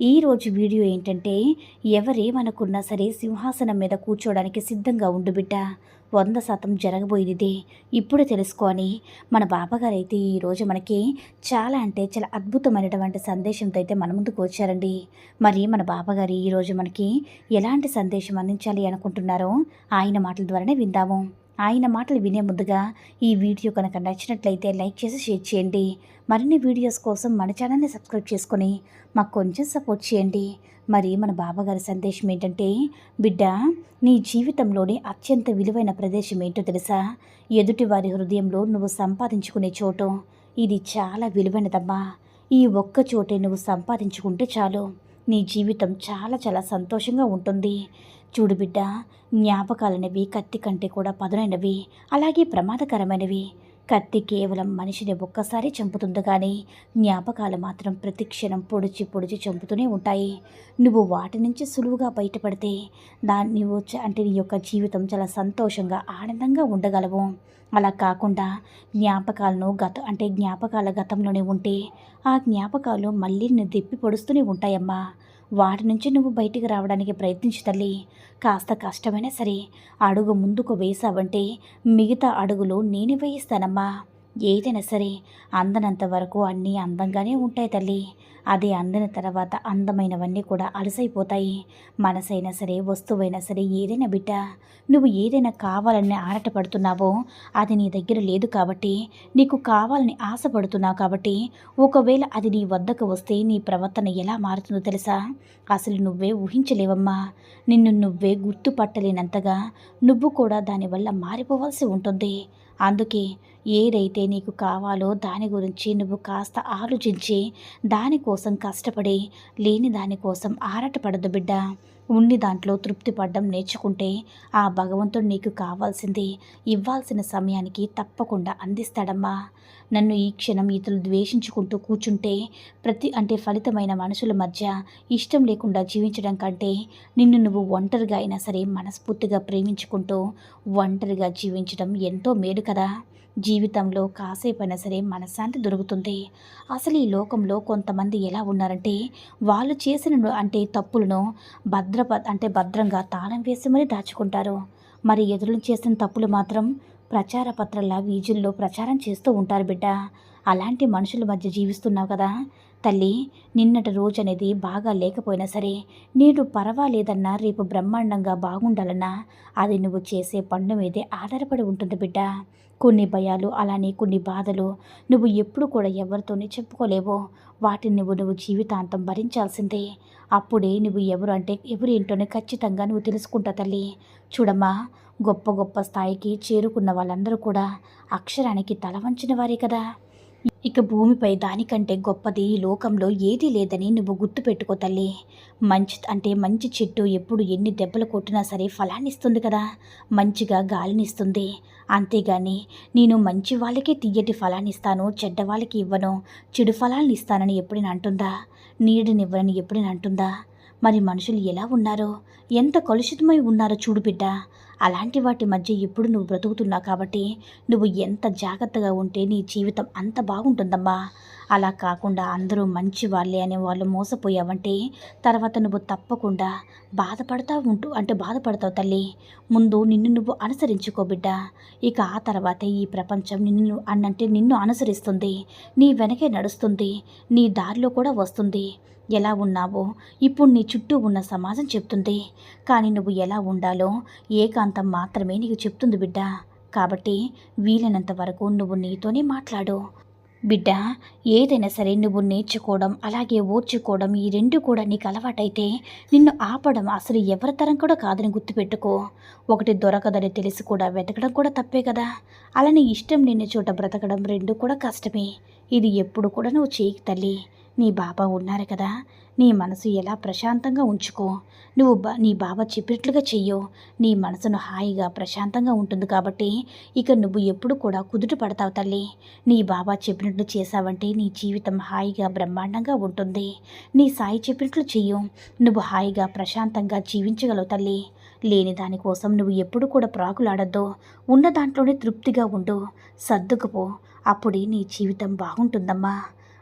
ఈరోజు వీడియో ఏంటంటే ఎవరేమనుకున్నా సరే సింహాసనం మీద కూర్చోడానికి సిద్ధంగా ఉండు బిడ్డ. వంద శాతం జరగబోయేది ఇప్పుడే తెలుసుకొని మన బాబాగారు అయితే ఈరోజు మనకి చాలా అంటే చాలా అద్భుతమైనటువంటి సందేశంతో అయితే మన ముందుకు వచ్చారండి. మరి మన బాబాగారు ఈరోజు మనకి ఎలాంటి సందేశం అందించాలి అనుకుంటున్నారో ఆయన మాటల ద్వారానే విందాము. ఆయన మాటలు వినే ముందుగా ఈ వీడియో కనుక నచ్చినట్లయితే లైక్ చేసి షేర్ చేయండి. మరిన్ని వీడియోస్ కోసం మన ఛానల్ని సబ్స్క్రైబ్ చేసుకొని మాకు కొంచెం సపోర్ట్ చేయండి. మరి మన బాబాగారి సందేశం ఏంటంటే బిడ్డ నీ జీవితంలోని అత్యంత విలువైన ప్రదేశం ఏంటో తెలుసా? ఎదుటి వారి హృదయంలో నువ్వు సంపాదించుకునే చోటు. ఇది చాలా విలువైనదమ్మా. ఈ ఒక్క చోటే నువ్వు సంపాదించుకుంటే చాలు. నీ జీవితం చాలా చాలా సంతోషంగా ఉంటుంది. చూడు బిడ్డ జ్ఞాపకాలనేవి కత్తి కంటే కూడా పదునైనవి అలాగే ప్రమాదకరమైనవి. కత్తి కేవలం మనిషిని ఒక్కసారి చంపుతుంది కానీ జ్ఞాపకాలు మాత్రం ప్రతిక్షణం పొడిచి పొడిచి చంపుతూనే ఉంటాయి. నువ్వు వాటి నుంచి సులువుగా బయటపడితే దాన్ని నువ్వు అంటే నీ యొక్క జీవితం చాలా సంతోషంగా ఆనందంగా ఉండగలవు. అలా కాకుండా జ్ఞాపకాలను గత అంటే జ్ఞాపకాల గతంలోనే ఉంటే ఆ జ్ఞాపకాలు మళ్ళీ నిన్ను తిప్పి పొడుస్తూనే ఉంటాయమ్మా. వాటి నుంచి నువ్వు బయటికి రావడానికి ప్రయత్నించు తల్లి. కాస్త కష్టమైనా సరే అడుగు ముందుకు వేసావంటే మిగతా అడుగులు నేను వేయిస్తానమ్మా. ఏదైనా సరే అందనంత వరకు అన్నీ అందంగానే ఉంటాయి తల్లి. అది అందిన తర్వాత అందమైనవన్నీ కూడా అలసైపోతాయి. మనసైనా సరే వస్తువైనా సరే ఏదైనా బిడ్డ నువ్వు ఏదైనా కావాలని ఆరాటపడుతున్నావో అది నీ దగ్గర లేదు కాబట్టి నీకు కావాలని ఆశపడుతున్నావు కాబట్టి ఒకవేళ అది నీ వద్దకు వస్తే నీ ప్రవర్తన ఎలా మారుతుందో తెలుసా? అసలు నువ్వే ఊహించలేవమ్మా. నిన్ను నువ్వే గుర్తుపట్టలేనంతగా నువ్వు కూడా దానివల్ల మారిపోవాల్సి ఉంటుంది. అందుకే ఏదైతే నీకు కావాలో దాని గురించి నువ్వు కాస్త ఆలోచించి దానికోసం కష్టపడి లేని దానికోసం ఆరాటపడదు బిడ్డ. ఉండి దాంట్లో తృప్తిపడ్డం నేర్చుకుంటే ఆ భగవంతుడు నీకు కావాల్సింది. ఇవ్వాల్సిన సమయానికి తప్పకుండా అందిస్తాడమ్మా. నన్ను ఈ క్షణం ఇతరులు ద్వేషించుకుంటూ కూర్చుంటే ప్రతి అంటే ఫలితమైన మనుషుల మధ్య ఇష్టం లేకుండా జీవించడం కంటే నిన్ను నువ్వు ఒంటరిగా అయినా సరే మనస్ఫూర్తిగా ప్రేమించుకుంటూ ఒంటరిగా జీవించడం ఎంతో మేలు కదా. జీవితంలో కాసేపైనా సరే మనశ్శాంతి దొరుకుతుంది. అసలు ఈ లోకంలో కొంతమంది ఎలా ఉన్నారంటే వాళ్ళు చేసిన అంటే తప్పులను భద్ర అంటే భద్రంగా తాళం వేసి మరీ దాచుకుంటారు. మరి ఎదురు చేసిన తప్పులు మాత్రం ప్రచార పత్రాల వీజుల్లో ప్రచారం చేస్తూ ఉంటారు బిడ్డ. అలాంటి మనుషుల మధ్య జీవిస్తున్నావు కదా. తల్లి నిన్నటి రోజు అనేది బాగా లేకపోయినా సరే నేడు పర్వాలేదన్నా రేపు బ్రహ్మాండంగా బాగుండాలన్నా అది నువ్వు చేసే పన్ను మీదే ఆధారపడి ఉంటుంది బిడ్డ. కొన్ని భయాలు అలానే కొన్ని బాధలు నువ్వు ఎప్పుడు కూడా ఎవరితోనే చెప్పుకోలేవో. వాటిని నువ్వు నువ్వు జీవితాంతం భరించాల్సిందే. అప్పుడే నువ్వు ఎవరు అంటే ఎవరు ఏంటోనే ఖచ్చితంగా నువ్వు తెలుసుకుంటా తల్లి. చూడమ్మా గొప్ప గొప్ప స్థాయికి చేరుకున్న వాళ్ళందరూ కూడా అక్షరానికి తల వంచిన వారే కదా. ఇక భూమిపై దానికంటే గొప్పది ఈ లోకంలో ఏదీ లేదని నువ్వు గుర్తుపెట్టుకో తల్లి. మంచి అంటే మంచి చెట్టు ఎప్పుడు ఎన్ని దెబ్బలు కొట్టినా సరే ఫలాన్ని ఇస్తుంది కదా. మంచిగా గాలినిస్తుంది. అంతేగాని నేను మంచి వాళ్ళకే తీయటి ఫలాన్ని ఇస్తాను చెడ్డ వాళ్ళకి ఇవ్వను చెడు ఫలాన్ని ఇస్తానని ఎప్పుడైనా అంటుందా? నీడనివ్వనని ఎప్పుడైనా అంటుందా? మరి మనుషులు ఎలా ఉన్నారో? ఎంత కలుషితమై ఉన్నారో చూడు బిడ్డ. అలాంటి వాటి మధ్య ఇప్పుడు నువ్వు బ్రతుకుతున్నావు కాబట్టి నువ్వు ఎంత జాగ్రత్తగా ఉంటే నీ జీవితం అంత బాగుంటుందమ్మా. అలా కాకుండా అందరూ మంచి వాళ్ళే అనే వాళ్ళు మోసపోయావంటే తర్వాత నువ్వు తప్పకుండా బాధపడతా ఉంటూ అంటే బాధపడతావు తల్లి. ముందు నిన్ను నువ్వు అనుసరించుకో బిడ్డ. ఇక ఆ తర్వాత ఈ ప్రపంచం నిన్ను అన్నంటే నిన్ను అనుసరిస్తుంది. నీ వెనకే నడుస్తుంది. నీ దారిలో కూడా వస్తుంది. ఎలా ఉన్నావో ఇప్పుడు నీ చుట్టూ ఉన్న సమాజం చెప్తుంది. కానీ నువ్వు ఎలా ఉండాలో ఏకాంతం మాత్రమే నీకు చెప్తుంది బిడ్డ. కాబట్టి వీలైనంత వరకు నువ్వు నీతోనే మాట్లాడు. బిడ్డ ఏదైనా సరే నువ్వు నేర్చుకోవడం అలాగే ఓర్చుకోవడం ఈ రెండు కూడా నీకు అలవాటైతే నిన్ను ఆపడం అసలు ఎవరి తరం కూడా కాదని గుర్తుపెట్టుకో. ఒకటి దొరకదని తెలిసి కూడా వెతకడం కూడా తప్పే కదా. అలానే ఇష్టం లేని చోట బ్రతకడం రెండు కూడా కష్టమే. ఇది ఎప్పుడు కూడా నువ్వు చేయకు తల్లి. నీ బాబా ఉన్నారు కదా నీ మనసు ఎలా ప్రశాంతంగా ఉంచుకో. నువ్వు బా నీ బాబా చెప్పినట్లుగా చెయ్యో. నీ మనసును హాయిగా ప్రశాంతంగా ఉంటుంది కాబట్టి ఇక నువ్వు ఎప్పుడు కూడా కుదుట పడతావు తల్లి. నీ బాబా చెప్పినట్లు చేశావంటే నీ జీవితం హాయిగా బ్రహ్మాండంగా ఉంటుంది. నీ సాయి చెప్పినట్లు చెయ్యు. నువ్వు హాయిగా ప్రశాంతంగా జీవించగలవు తల్లి. లేని దానికోసం నువ్వు ఎప్పుడు కూడా ప్రాకులాడద్దు. ఉన్న దాంట్లోనే తృప్తిగా ఉండు. సర్దుకుపో. అప్పుడే నీ జీవితం బాగుంటుందమ్మా.